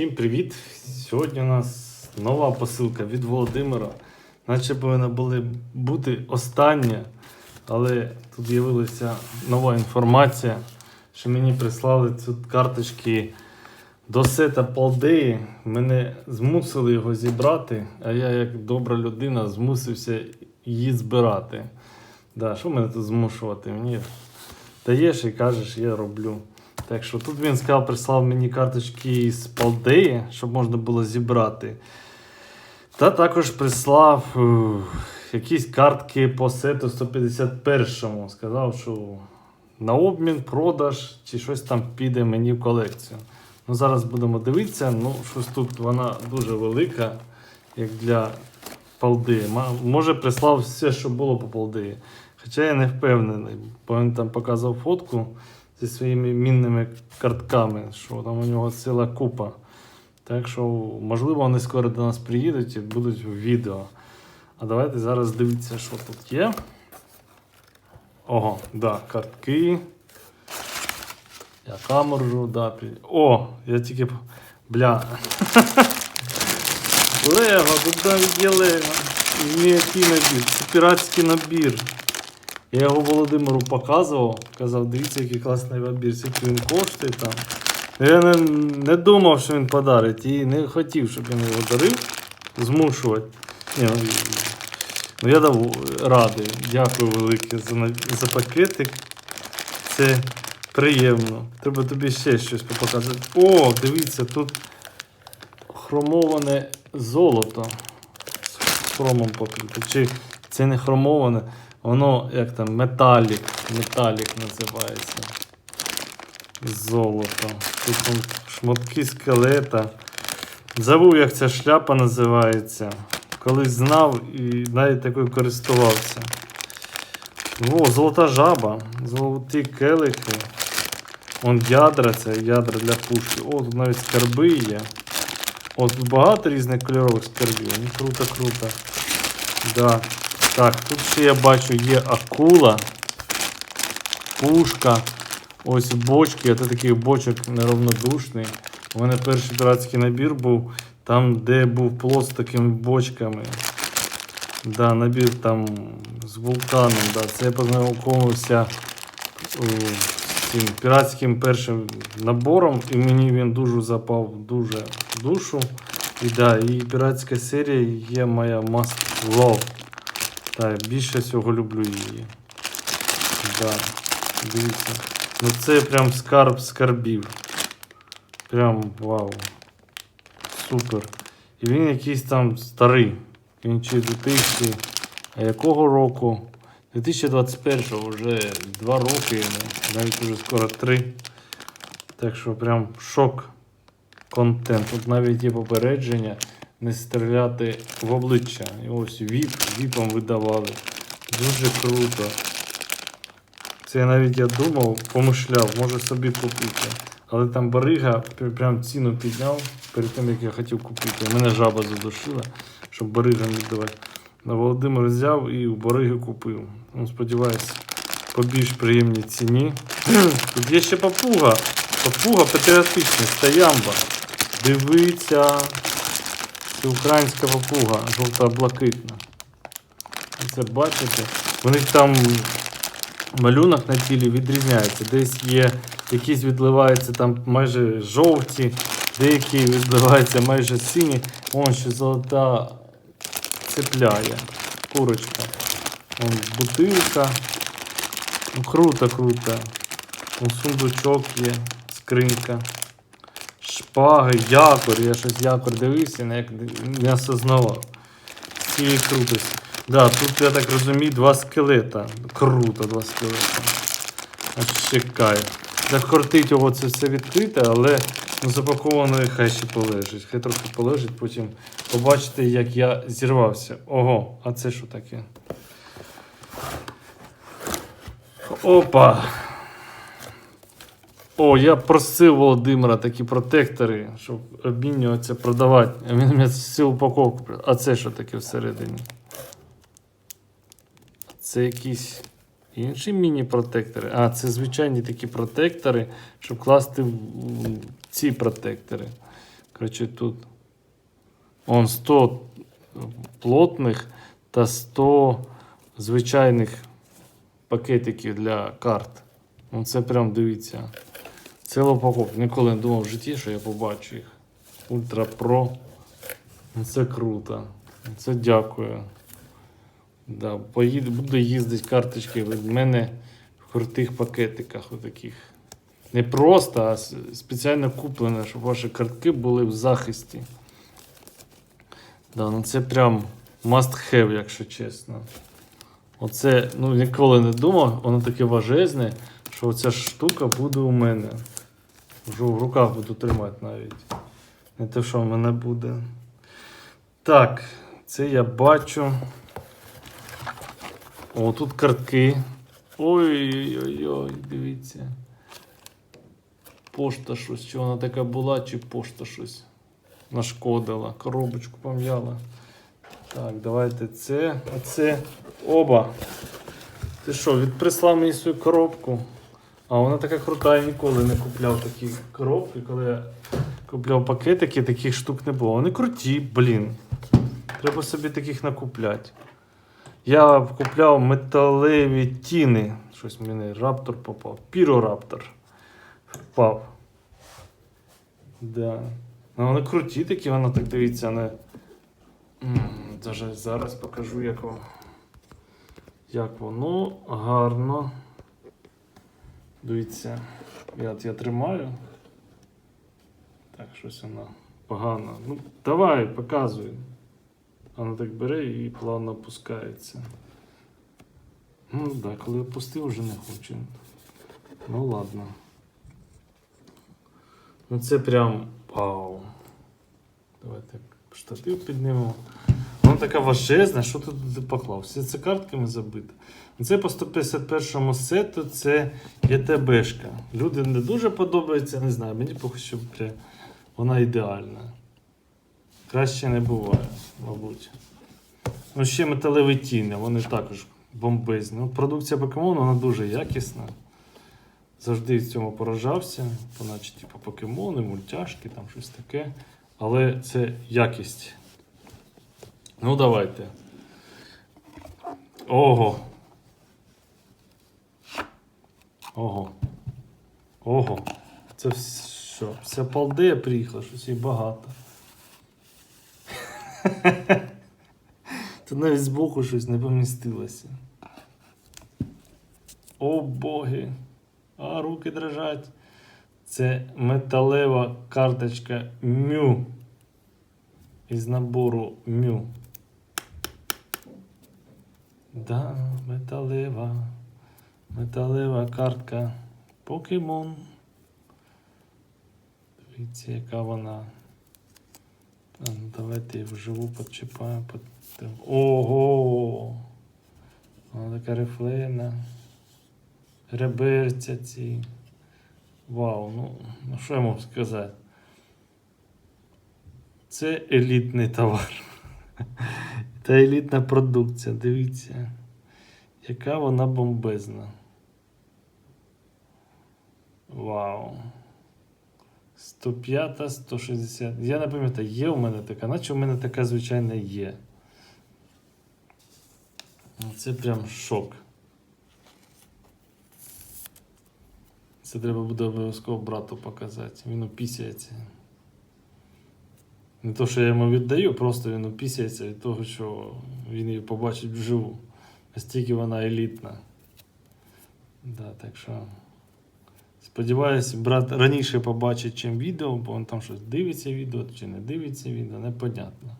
Всім привіт! Сьогодні у нас нова посилка від Володимира. Наче повинна були бути остання, але тут з'явилася нова інформація, що мені прислали тут карточки до сета Палдеї. Мене змусили його зібрати, а я, як добра людина, змусився її збирати. Да, що мене тут змушувати? Мені даєш і кажеш, я роблю. Так що тут він сказав, прислав мені карточки з Палдеї, щоб можна було зібрати. Та також прислав е, якісь картки по сету 151-му. Сказав, що на обмін, продаж чи щось там піде мені в колекцію. Ну, зараз будемо дивитися. Ну, щось тут вона дуже велика, як для Палдеї. Може, прислав все, що було по Палдеї. Хоча я не впевнений, бо він там показував фотку зі своїми мінними картками, що там у нього ціла купа. Так що, можливо, вони скоро до нас приїдуть і будуть в відео. А давайте зараз дивіться, що тут є. Ого, да, картки. Я камеру, да. при- О, я тільки. Бля. Лего, тут навіть є Лего. І який набір. Це піратський набір. Я його Володимиру показував, казав, дивіться, який класний набір, скільки він коштує там. Я не, не думав, що він подарить, і не хотів, щоб він його дарив, змушувати. Ні, ну, ну я дав радий. Дякую велике за, за пакетик. Це приємно. Треба тобі ще щось показати. О, дивіться, тут хромоване золото. З хромом покрите. Чи це не хромоване? Воно як там металік. Металік називається. Золото. Тут там шматки скелета. Забув, як ця шляпа називається. Колись знав і навіть такою користувався. О, золота жаба, золоті келихи. Вон ядра, це ядра для пушки. О, тут навіть скарби є. О, тут багато різних кольорових скарбів. Ну, круто, круто. Да. Так, тут ще я бачу є акула, пушка. Ось бочки, це таких бочок неравнодушний. У мене перший піратський набір був там, де був плот з такими бочками. Да, набір там з вулканом. Да. Це я познайомився з цим піратським першим набором, і мені він дуже запав дуже душу. І да, і піратська серія є моя must love. Так, більше всього люблю її. Да. Дивіться. Ну це прям скарб скарбів. Прям вау. Супер. І він якийсь там старий. Він чи 2000. А якого року? 2021 вже 2 роки, навіть вже скоро 3. Так що прям шок контент. Тут навіть є попередження не стріляти в обличчя. І ось віп, віпом видавали. Дуже круто. Це я навіть я думав, помишляв, може собі купити. Але там барига прям ціну підняв перед тим, як я хотів купити. Мене жаба задушила, щоб барига не давати. На Володимир взяв і у бариги купив. Ну, сподіваюся, по більш приємній ціні. Тут є ще папуга. Папуга патріотична, стоямба. Дивіться. Це українська папуга, жовта блакитна. Це бачите? Них там малюнок на тілі відрізняється. Десь є якісь відливаються там майже жовті, деякі відливаються майже сині. Вон ще золота цепляє. Курочка. Вон бутилка. Ну, круто, круто. Вон сундучок є, скринька. Шпаги, якор. Я щось якор дивився, не, як не осознавав. Цієї крутості. Да, тут, я так розумію, два скелета. Круто, два скелета. Аж чекай. Закортить його це все відкрите, але ну, запаковано хай ще полежить. Хай трохи полежить, потім побачите, як я зірвався. Ого, а це що таке? Опа! О, я просив Володимира такі протектори, щоб обмінюватися, продавати. А він мені всю упаковку. А це що таке всередині? Це якісь інші міні-протектори. А, це звичайні такі протектори, щоб класти в ці протектори. Коротше, тут он 100 плотних та 100 звичайних пакетиків для карт. Ну, це прям дивіться. Ціла упаковка. Ніколи не думав в житті, що я побачу їх. Ультра Про. Ну, Це круто. Це дякую. Да, поїду, буду їздити карточки від мене в крутих пакетиках отаких. Не просто, а спеціально куплене, щоб ваші картки були в захисті. Да, ну це прям must have, якщо чесно. Оце, ну ніколи не думав, воно таке важезне, що оця штука буде у мене. Вже в руках буду тримати навіть. Не те, що в мене буде. Так, це я бачу. О, тут картки. Ой-ой-ой, дивіться. Пошта щось. Чи вона така була, чи пошта щось нашкодила. Коробочку пом'яла. Так, давайте це. Оце. Оба. Ти що, відприслав мені свою коробку? А вона така крута, я ніколи не купляв такі коробки. Коли я купляв пакетики, таких штук не було. Вони круті, блін. Треба собі таких накупляти. Я купляв металеві тіни. Щось мені раптор попав. Пірораптор впав. Да. Ну, вони круті такі, воно так дивіться, не. Даже зараз покажу, як, во- як воно гарно. Дивіться, я, я тримаю. Так, щось воно погано. Ну, давай, показуй. Воно так бере і плавно опускається. Ну так, да, коли опустив, вже не хочу. Ну ладно. Ну це прям вау. Давайте штатив піднімемо. Така важезна, що тут поклав? Все це картками забито. Це по 151 сету, це ЄТБшка. Люди не дуже подобається, не знаю. Мені поки що бля, вона ідеальна. Краще не буває, мабуть. Ну, ще металеві тіни, вони також бомбезні. Ну, продукція Pokemon, вона дуже якісна. Завжди в цьому поражався, поначе, типу, покемони, мультяшки, там щось таке. Але це якість. Ну, давайте. Ого. Ого. Ого. Це вс- що? Вся палдея приїхала, щось їй багато. Тут навіть збоку щось не помістилося. О боги! А руки дрожать. Це металева карточка Мю. Із набору Мю. Да, металева. Металева картка Покемон. Дивіться, яка вона. Ну, давайте її вживу підчіпаємо. Под... Ого! Вона така рифлейна. Реберця ці. Вау, ну, ну що я можу сказати? Це елітний товар. Та елітна продукція, дивіться. Яка вона бомбезна. Вау. 105, 160. Я не пам'ятаю, є у мене така, наче у мене така звичайна є. Це прям шок. Це треба буде обов'язково брату показати. Він опісяється. Не то, що я йому віддаю, просто він опісяється від того, що він її побачить вживу. Настільки вона елітна. Да, так що. Сподіваюсь, брат раніше побачить, чим відео, бо він там щось дивиться відео чи не дивиться відео, непонятно.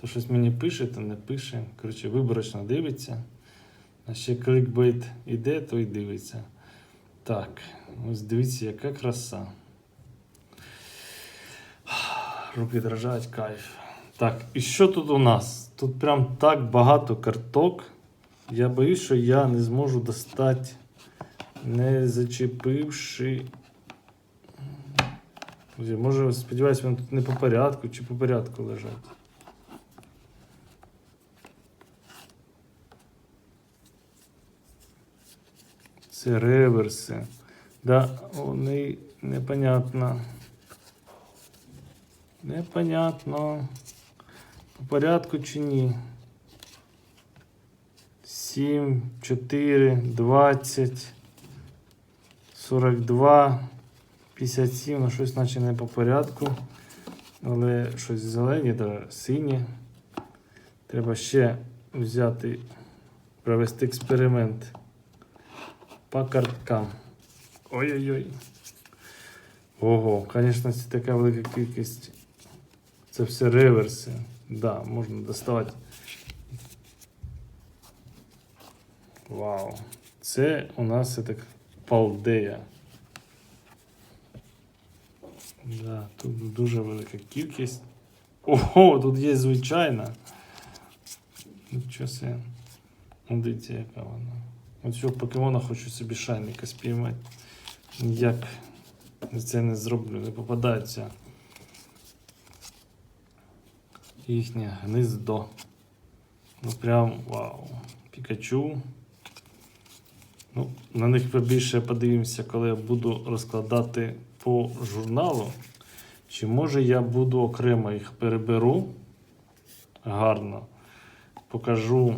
То щось мені пише, то не пише. Коротше, виборочно дивиться. А ще клікбейт іде, то й дивиться. Так, ось дивіться, яка краса. Руки дрожать, кайф. Так, і що тут у нас? Тут прям так багато карток. Я боюсь, що я не зможу достати, не зачепивши. Може, сподіваюся, вони тут не по порядку чи по порядку лежать. Це реверси. Да, вони непонятно. Непонятно. По порядку чи ні? 7, 4, 20, 42, 57, ну щось наче не по порядку. Але щось зелені та сині. Треба ще взяти, провести експеримент по карткам. Ой-ой-ой. Ого, звісно, це така велика кількість. Це все реверси. Да, можна доставати. Вау. Це у нас так палдея. Да, тут дуже велика кількість. Ого, тут є звичайна. Ну, Дивіться, яка вона. От цього покемона хочу собі шайника спіймати. Ніяк це не зроблю, не попадається їхнє гнездо. Ну прям вау. Пікачу. Ну, на них побільше подивимося, коли я буду розкладати по журналу. Чи може я буду окремо їх переберу гарно. Покажу,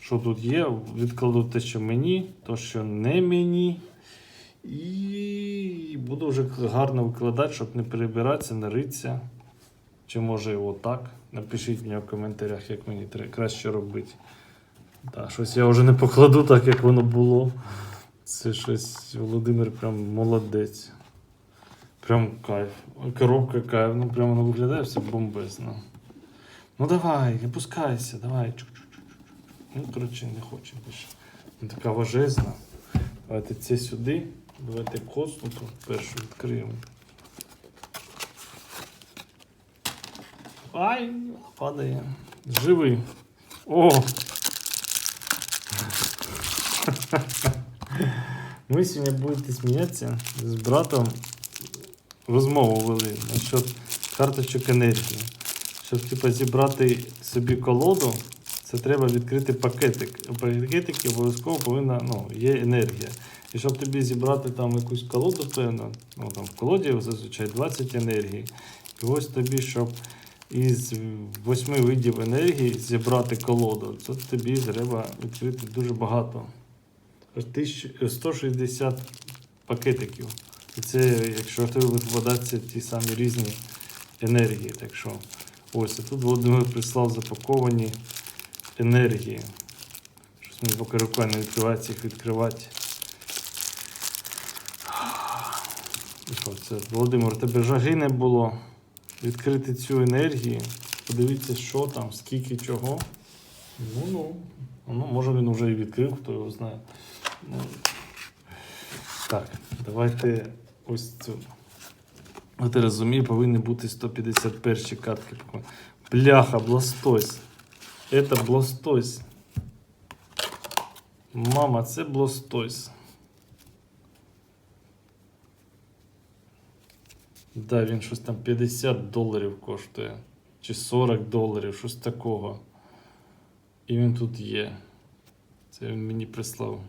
що тут є. Відкладу те, що мені, то, що не мені. І буду вже гарно викладати, щоб не перебиратися, не ритися. Чи може отак. Напишіть мені в коментарях, як мені краще робити. Да, щось я вже не покладу так, як воно було. Це щось Володимир прям молодець. Прям кайф. Коробка кайф. Ну прям воно виглядає все бомбезно. Ну давай, не пускайся, давай. Ну, коротше, не хоче більше. Ну, така важезна. Давайте це сюди. Давайте коснуту першу відкриємо. Ай, падає. Живий. О! Ми сьогодні будете сміятися з братом. Розмову вели насчет карточок енергії. Щоб типу, зібрати собі колоду, це треба відкрити пакетик. У пакетики обов'язково повинна, ну, є енергія. І щоб тобі зібрати там якусь колоду, певно, ну там в колоді зазвичай 20 енергій. І ось тобі, щоб із восьми видів енергії зібрати колоду, це тобі треба відкрити дуже багато. 160 пакетиків. І це, якщо ти випадаться ті самі різні енергії. Так що ось а тут Володимир прислав запаковані енергії. Щось мені поки рукою не відкривається їх відкривати. І що це? Володимир, тебе жаги не було відкрити цю енергію, подивіться, що там, скільки чого. Ну, ну, ну, може він вже і відкрив, хто його знає. Ну, так, давайте ось цю. От я розумію, повинні бути 151 картки. Бляха, Бластойс. Це Бластойс. Мама, це Бластойс. Да, він щось там 50 доларів коштує. Чи 40 доларів, щось такого. І він тут є. Це він мені прислав.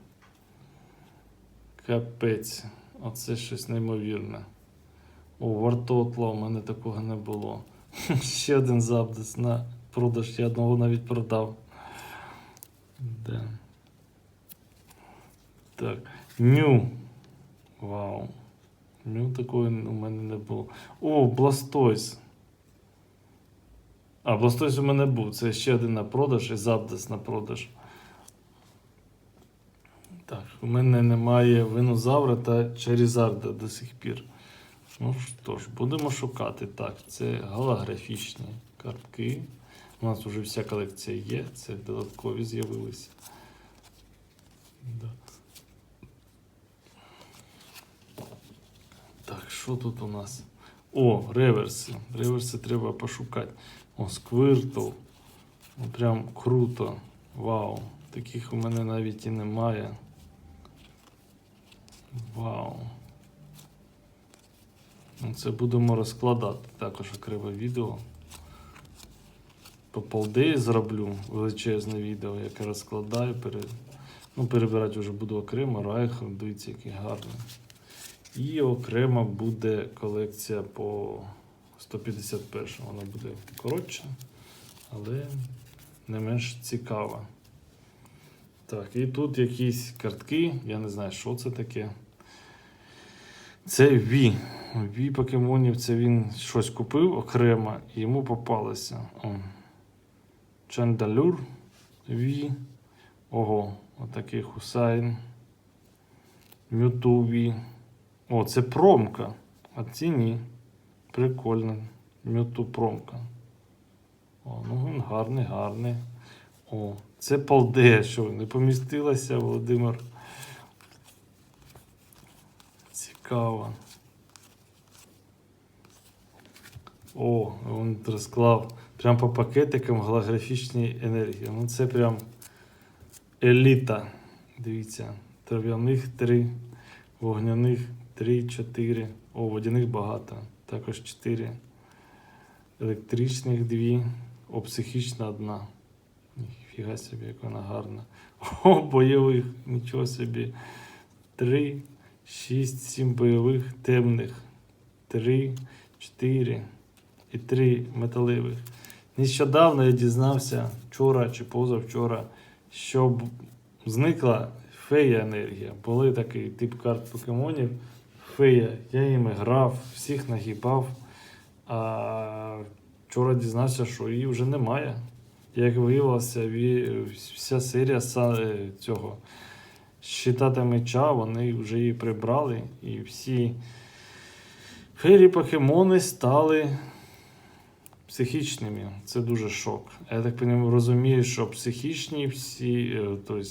Капець. Оце щось неймовірне. О, вартотла, у мене такого не було. Ще один запис на продаж, я одного навіть продав. Да. Так. Ню. Вау. Ню такої у мене не було. О, Бластойс. А, Бластойс у мене був. Це ще один на продаж і Запдес на продаж. Так, у мене немає Винозавра та Черізарда до сих пір. Ну що ж, будемо шукати. Так, це голографічні картки. У нас вже вся колекція є, це додаткові з'явилися. Да. Так, що тут у нас? О, реверси. Реверси треба пошукати. О, сквиртл. Ну, прям круто. Вау. Таких у мене навіть і немає. Вау. Ну, Це будемо розкладати також окреме відео. По полдеї зроблю величезне відео, яке розкладаю. Пере... Ну, перебирати вже буду окремо, райх, дивіться, який гарний. І окремо буде колекція по 151 вона буде коротша, але не менш цікава. Так, і тут якісь картки, я не знаю, що це таке. Це Ві. Ві покемонів, це він щось купив окремо і йому попалося. О. Чандалюр Ві. Ого, отакий Хусайн. Мюту Ві. О, це промка. А ці ні. Прикольно. Мюту промка. О, ну він гарний, гарний. О, це Палде, що не помістилося, Володимир. Цікаво. О, він розклав прям по пакетикам голографічні енергії. Ну це прям еліта. Дивіться, трав'яних три, вогняних три, чотири. О, водяних багато. Також чотири. Електричних дві. О, психічна одна. Ніфіга собі, як вона гарна. О, бойових, нічого собі. Три, шість, сім бойових темних. Три, чотири і три металевих. Нещодавно я дізнався вчора чи позавчора, що зникла фея енергія. Були такий тип карт покемонів. Фея. Я їми грав, всіх нагибав. А вчора дізнався, що її вже немає. Як виявилося, вся серія е, цього щита та меча, вони вже її прибрали, і всі феєрі покемони стали психічними. Це дуже шок. Я так розумію, що психічні всі, е, тобто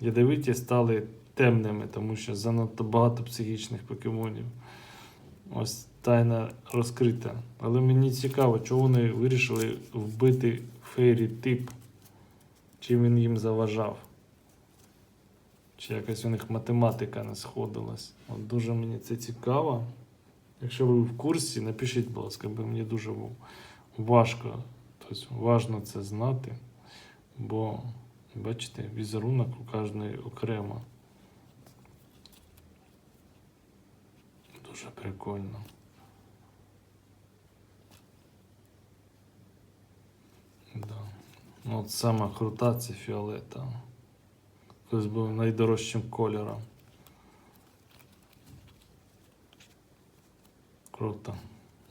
ядовиті стали темними, тому що занадто багато психічних покемонів. Ось тайна розкрита. Але мені цікаво, чого вони вирішили вбити фейрі тип. Чим він їм заважав? Чи якась у них математика не сходилась? От дуже мені це цікаво. Якщо ви в курсі, напишіть, будь ласка, бо мені дуже важко. Тобто важно це знати, бо бачите, візерунок у кожної окремо. Дуже прикольно. Да. Ну, от сама крута це фіолета. Колись був найдорожчим кольором. Круто.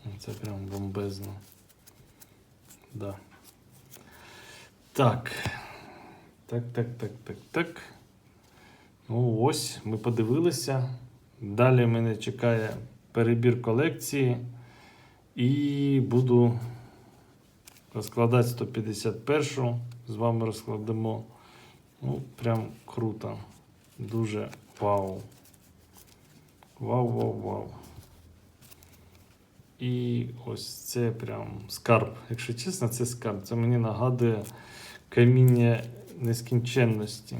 Ну, Це прям бомбезно. Да. Так. Так, так, так, так, так. Ну ось, ми подивилися. Далі мене чекає перебір колекції. І буду розкладати 151. З вами розкладемо. Ну, прям круто. Дуже вау. Вау, вау, вау. І ось це прям скарб. Якщо чесно, це скарб. Це мені нагадує каміння нескінченності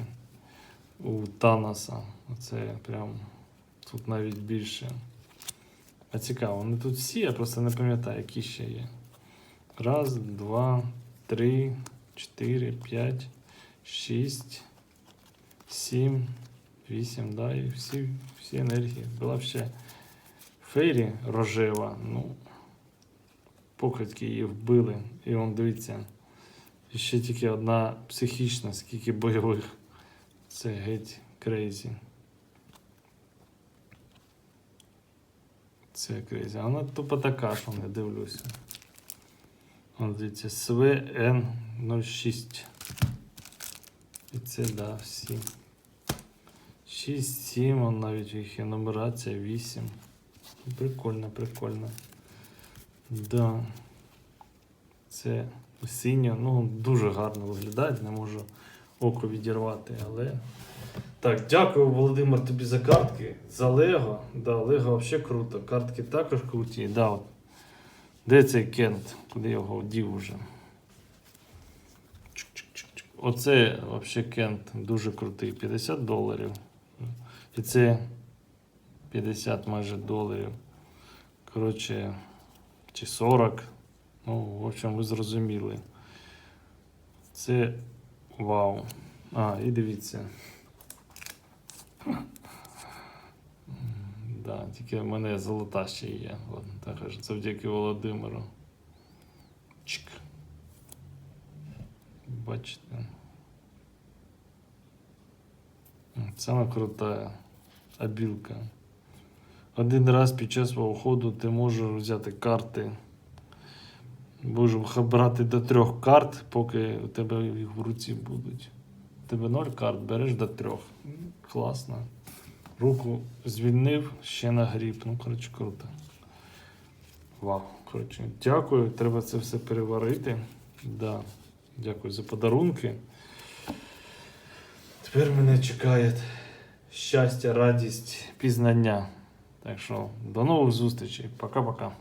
у Таноса. Оце прям тут навіть більше. А цікаво, вони тут всі, я просто не пам'ятаю, які ще є. Раз, два, три, чотири, п'ять, шість, сім, вісім, да, і всі, всі енергії. Була б ще Фейрі рожева, ну, покидьки її вбили. І он дивіться, і ще тільки одна психічна, скільки бойових. Це геть крейзі. Це крейзі. А вона тупо така, що не дивлюся. Вон дивіться, СВН06. І це, да, всі. 6, 7, он навіть їх є нумерація 8. Прикольно, прикольно. Да. Це синьо, ну дуже гарно виглядає, не можу око відірвати, але. Так, дякую, Володимир, тобі за картки. За Лего. Да, Лего взагалі круто. Картки також круті. Да, от. Де цей Кент? Куди його вдів уже? Оце взагалі Кент дуже крутий. 50 доларів. І це 50 майже доларів. Коротше, чи 40. Ну, в общем, ви зрозуміли. Це вау. А, і дивіться. Да, тільки в мене золота ще є. От, також завдяки Володимиру. Чик. Бачите. Саме крута обілка. Один раз під час свого ходу ти можеш взяти карти. Можеш брати до трьох карт, поки у тебе їх в руці будуть. У тебе ноль карт, береш до трьох. Класно. Руку звільнив, ще нагріб. Ну, коротше, круто. Вау, коротше, дякую. Треба це все переварити. Да. Дякую за подарунки. Тепер мене чекає щастя, радість, пізнання. Так що до нових зустрічей. Пока-пока.